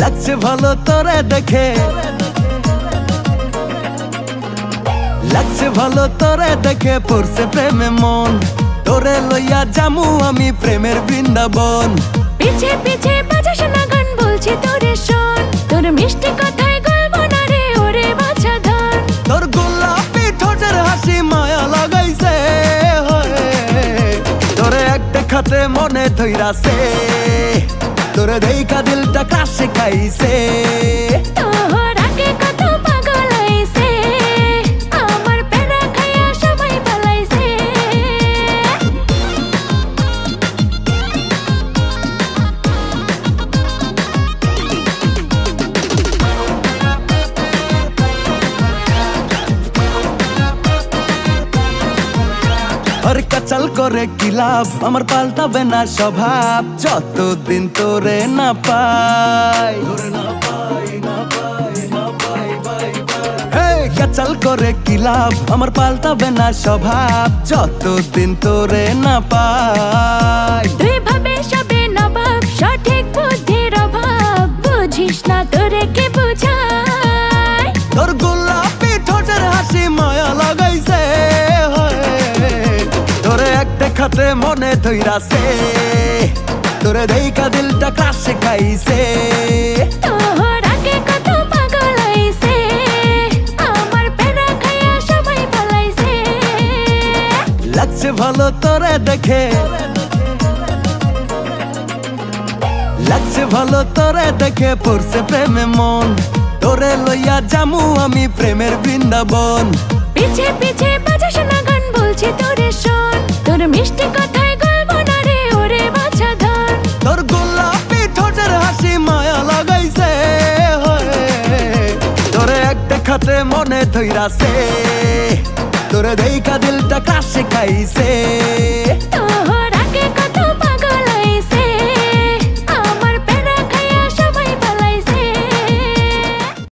ভালো তোরে দেখে। লাগছে ভালো তোরে দেখে পড়ছে প্রেমে মন। তোরে লইয়া জামু আমি প্রেমের বৃন্দাবন। পিছে পিছে বাজাস না গান বলছি তোরে শোন। তোর মিষ্টি কথায় গলবো না রে ওরে বাছা ধন। তোর গোলাপি ঠোঁটের হাসি মায়া লাগাইছে। তোরে একটা খাতে মনে ধইরাছে তোরে দেখা দিলটা কাশে খাইছে আর কাচাল করে কি লাভ? আমার পাল্টাবে না স্বভাব, যতদিন তোরে না পাই। কাচাল করে কি লাভ? আমার পাল্টাবে না স্বভাব, যতদিন তোরে না পাই। দেখাতে মনে ধইরাছে তোরে দেখা দিলটা কাছে খাইছে। তোর আগে কত পাগল হইছে। আমার পেরা খাইয়া সবাই পালাইছে। লাগছে ভালো তোরে দেখে। লাগছে ভালো তোরে দেখে পড়ছে প্রেমে মন। তোরে লইয়া জামু আমি প্রেমের বৃন্দাবন। পিছে পিছে বাজাস না গান বলছি তোরে শোন তোর মিষ্টি কথায় গল্প না রে, ওরে বাছা ধন তোর গোলাপি ঠোঁটের হাসি মায়া লাগাইছে। তোরে এক দেখাতে মনে ধইরাছে তোরে দেখা দিলটা কাশে খাইছে